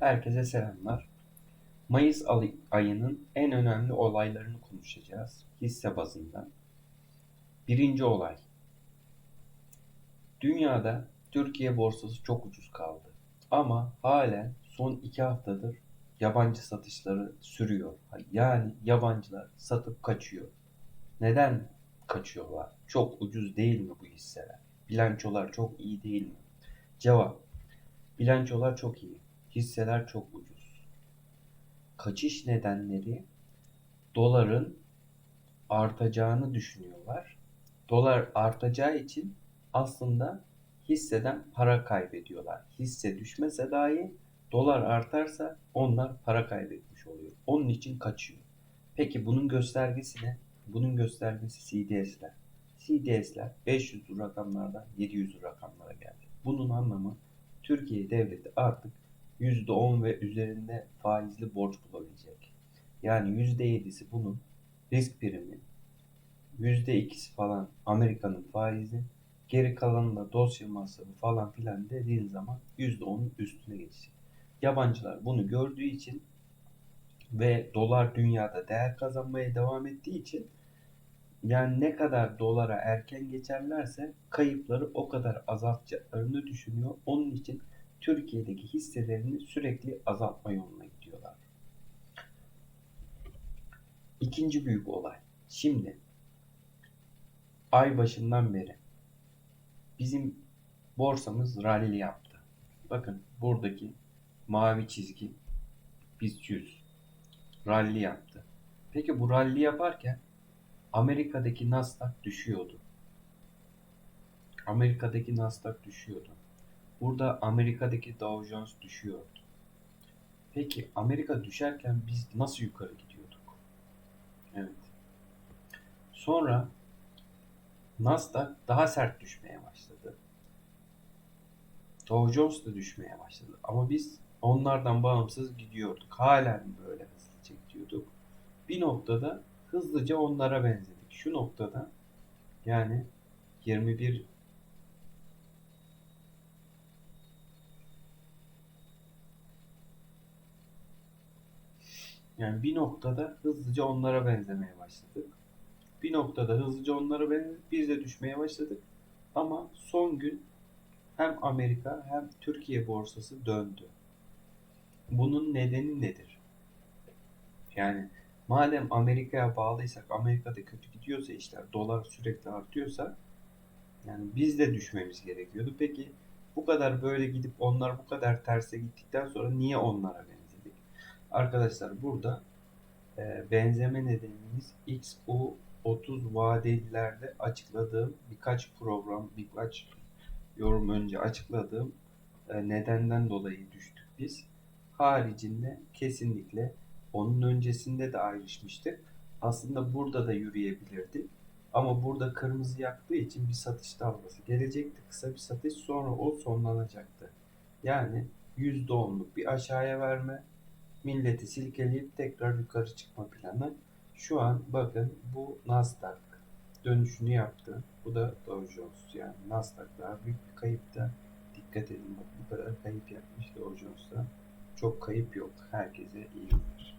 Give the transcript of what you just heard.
Herkese selamlar. Mayıs ay- ayının en önemli olaylarını konuşacağız hisse bazında. Birinci olay. Dünyada Türkiye borsası çok ucuz kaldı. Ama halen son iki haftadır yabancı satışları sürüyor. Yani yabancılar satıp kaçıyor. Neden kaçıyorlar? Çok ucuz değil mi bu hisseler? Bilançolar çok iyi değil mi? Cevap. Bilançolar çok iyi. Hisseler çok ucuz. Kaçış nedenleri doların artacağını düşünüyorlar. Dolar artacağı için aslında hisseden para kaybediyorlar. Hisse düşmese dahi dolar artarsa onlar para kaybetmiş oluyor. Onun için kaçıyor. Peki bunun göstergesi ne? Bunun göstergesi CDS'ler. CDS'ler 500 rakamlardan 700 rakamlara geldi. Bunun anlamı Türkiye devleti artık %10 ve üzerinde faizli borç bulabilecek. Yani %7'si bunun risk primi, %2'si falan Amerika'nın faizi, geri kalanı da dosya masrafı falan filan dediğin zaman %10'un üstüne geçecek. Yabancılar bunu gördüğü için ve dolar dünyada değer kazanmaya devam ettiği için yani ne kadar dolara erken geçerlerse kayıpları o kadar azaltacaklarını düşünüyor. Onun için Türkiye'deki hisselerini sürekli azaltma yoluna gidiyorlar. İkinci büyük olay. Şimdi ay başından beri bizim borsamız rally yaptı. Bakın buradaki mavi çizgi BIST 100 rally yaptı. Peki bu rally yaparken Amerika'daki Nasdaq düşüyordu. Amerika'daki Nasdaq düşüyordu. Burada Amerika'daki Dow Jones düşüyordu. Peki Amerika düşerken biz nasıl yukarı gidiyorduk? Evet. Sonra Nasdaq daha sert düşmeye başladı. Dow Jones da düşmeye başladı. Ama biz onlardan bağımsız gidiyorduk. Halen böyle hızlıca gidiyorduk. Bir noktada hızlıca onlara benzedik. Şu noktada yani 21 Yani bir noktada hızlıca onlara benzemeye başladık. Bir noktada hızlıca onlara benzedik. Biz de düşmeye başladık. Ama son gün hem Amerika hem Türkiye borsası döndü. Bunun nedeni nedir? Yani madem Amerika'ya bağlıysak, Amerika'da kötü gidiyorsa işler, dolar sürekli artıyorsa yani biz de düşmemiz gerekiyordu. Peki bu kadar böyle gidip onlar bu kadar terse gittikten sonra niye onlara benzedik? Arkadaşlar burada e, benzeme nedenimiz XU30 vadelilerde açıkladığım birkaç program, birkaç yorum önce açıkladığım e, nedenden dolayı düştük biz. Haricinde kesinlikle onun öncesinde de ayrışmıştık. Aslında burada da yürüyebilirdi. Ama burada kırmızı yaktığı için bir satış dalgası gelecekti. Kısa bir satış sonra o sonlanacaktı. Yani %10'luk bir aşağıya verme, milleti silkeleyip tekrar yukarı çıkma planı. Şu an bakın bu Nasdaq dönüşünü yaptı. Bu da Dow Jones yani Nasdaq daha büyük bir kayıpta. Dikkat edin bak bu kadar kayıp yapmış Dow Jones'ta. Çok kayıp yok. Herkese iyi günler.